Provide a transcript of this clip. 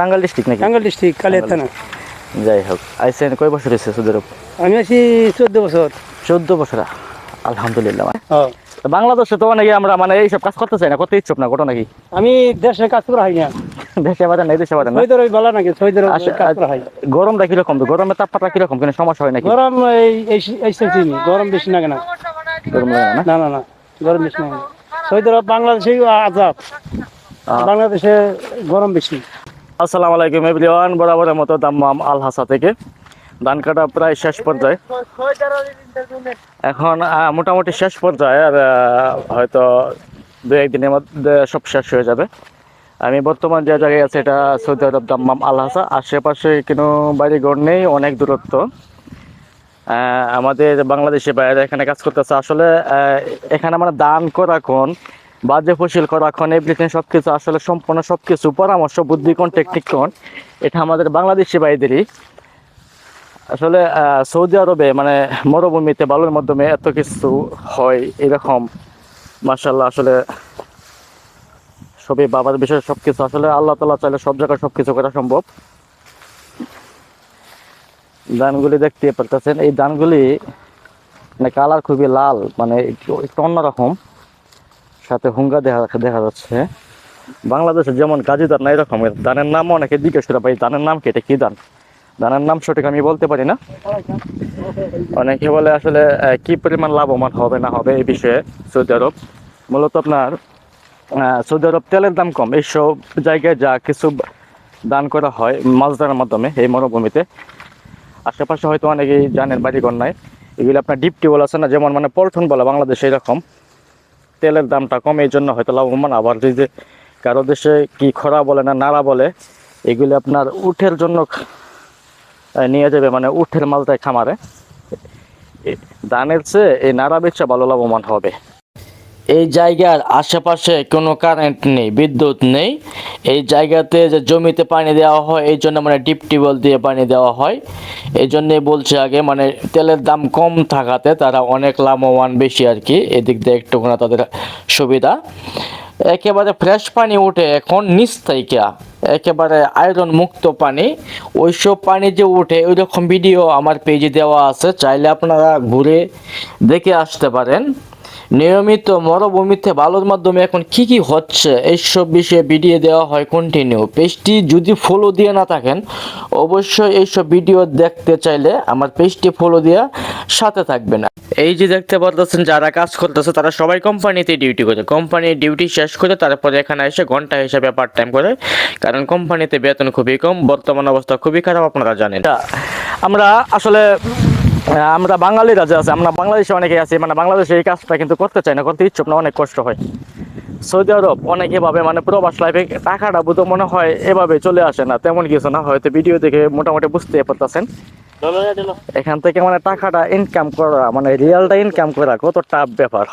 Tangail district নাকি? Tangail district কালিয়া থানা। যাই হোক আইসেন কয় বছর হয়েছে সৌদি আরব আমি আছি চোদ্দ বছর। চোদ্দ বছর আলহামদুলিল্লাহ। তো বাংলাদেশে তো অনেকে আমরা মানে এইসব কাজ করতে চাই না করতে ইচ্ছুক না ঘটনা নাকি আমি দেশে কাজ করা হয় না। দেশে বাজার নাই দেশে বাজার না? সৈদের ওই বলা নাকি সৈদের আচ্ছা, কাজ করা হয়। গরমটা কীরকম? গরমের তাপমাত্রা কীরকম? কোনো সমস্যা হয় নাকি? গরম এই এই- গরম বেশি লাগে না? গরম লাগে না? না না গরম বেশি লাগে না। সৈদের বাংলাদেশে আজাব বাংলাদেশে গরম বেশি। আসসালামু আলাইকুম, এভরিওয়ান। বরাবরের মতো দাম্মাম আল হাসা থেকে। ধান কাটা প্রায় শেষ পর্যায়ে। এখন মোটামুটি শেষ পর্যায়ে, আর হয়তো দু, একদিনের মধ্যে সব শেষ হয়ে যাবে। আমি বর্তমান যে জায়গায় আছি, এটা সৌদি আরব দাম্মাম আল হাসা আশেপাশে কোনো বাড়িঘর নেই, অনেক দূরত্ব। আমাদের বাংলাদেশি বাইরে এখানে কাজ করতেছে। আসলে এখানে আমরা দান করা কোন বাজে ফসিল করা কোন এভরিথিং সব কিছু আসলে সম্পূর্ণ সব কিছু পরামর্শ, বুদ্ধি কোন টেকনিক কোন, এটা আমাদের বাংলাদেশি ভাইদেরই। আসলে সৌদি আরবে মানে মরুভূমিতে বালুর মাধ্যমে এত কিছু হয় এরকম মার্শাল্লাহ আসলে সবই বাবার বিষয়ে সব কিছু আসলে আল্লাহ তালা চাইলে সব জায়গায় সব কিছু করা সম্ভব। ধানগুলি দেখতে পারতেছেন, এই ধানগুলি মানে কালার খুবই লাল মানে একটু অন্যরকম। সাথে হুঙ্গা দেখা দেখা যাচ্ছে। বাংলাদেশে যেমন গাজী ধান না এরকম ধানের নাম অনেকে জিজ্ঞেস করে, ভাই ধানের নাম কি? এটা কি ধান ধানের নাম সঠিক আমি বলতে পারি না। অনেকে বলে আসলে কি পরিমাণ লাভবান হবে না হবে এই বিষয়ে সৌদি আরব। মূলত আপনার সৌদি আরব তেলের দাম কম। এইসব জায়গায় যা কিছু দান করা হয় মাছ ধরার মাধ্যমে এই মরুভূমিতে। আশেপাশে হয়তো অনেকেই জানেন বাড়িঘর নাই। এগুলো আপনার ডিপ টিউবওয়েল আছে না? যেমন মানে পল্টন বলে বাংলাদেশে এরকম। তেলের দামটা কম, এই জন্য হয়তো লাভবান। আবার যদি কারও দেশে কি খরা বলে না নাড়া বলে, এগুলি আপনার উঠের জন্য নিয়ে যাবে মানে উঠের মাল খামারে। ধানের চেয়ে এই নাড়া বেচা ভালো লাভবান হবে। এই জায়গার আশেপাশে কোনো কারেন্ট নেই, বিদ্যুৎ নেই। এই জায়গাতে যে জমিতে পানি দেওয়া হয়, এই জন্য মানে ডিপ টিউবওয়েল দিয়ে পানি দেওয়া হয়। এই জন্যই বলছে আগে মানে তেলের দাম কম থাকাতে তারা অনেক লাভবান বেশি আর কি। এদিক দিয়ে একটুখানি তাদের সুবিধা। একেবারে ফ্রেশ পানি উঠে এখন নিচ থেকে। একেবারে আয়রন মুক্ত পানি। ওইসব পানি যে উঠে ওই রকম ভিডিও আমার পেজে দেওয়া আছে। চাইলে আপনারা ঘুরে দেখে আসতে পারেন। নিয়মিত মরুভূমিতে বালুর মাধ্যমে এখন কি কি হচ্ছে, এইসব বিষয়ে ভিডিও দেওয়া হয় কন্টিনিউ পেজটি যদি ফলো দিয়ে না থাকেন, অবশ্যই এইসব ভিডিও দেখতে চাইলে আমার পেজটি ফলো দিয়ে সাথে থাকবেন। এই যে দেখতে পারতেছেন, যারা কাজ করতেছে, তারা সবাই কোম্পানিতে ডিউটি করে। কোম্পানির ডিউটি শেষ করে তারপরে এখানে এসে ঘণ্টা হিসাবে পার্ট টাইম করে। কারণ কোম্পানিতে বেতন খুবই কম, বর্তমান অবস্থা খুবই খারাপ, আপনারা জানেন। আমরা আসলে আমরা বাঙালিরা যে আছে আমরা বাংলাদেশে অনেকে আছি মানে বাংলাদেশে এই কাজটা কিন্তু করতে চাই না করতে ইচ্ছুক না অনেক কষ্ট হয়। সৌদি আরব অনেক এভাবে মানে প্রবাস লাইফে টাকাটা বুধ মনে হয় এভাবে চলে আসে না তেমন কিছু না হয়তো ভিডিও দেখে মোটামুটি বুঝতে পারতেছেন। এখান থেকে মানে টাকাটা ইনকাম করা মানে রিয়ালটা ইনকাম করা কত টাফ ব্যাপার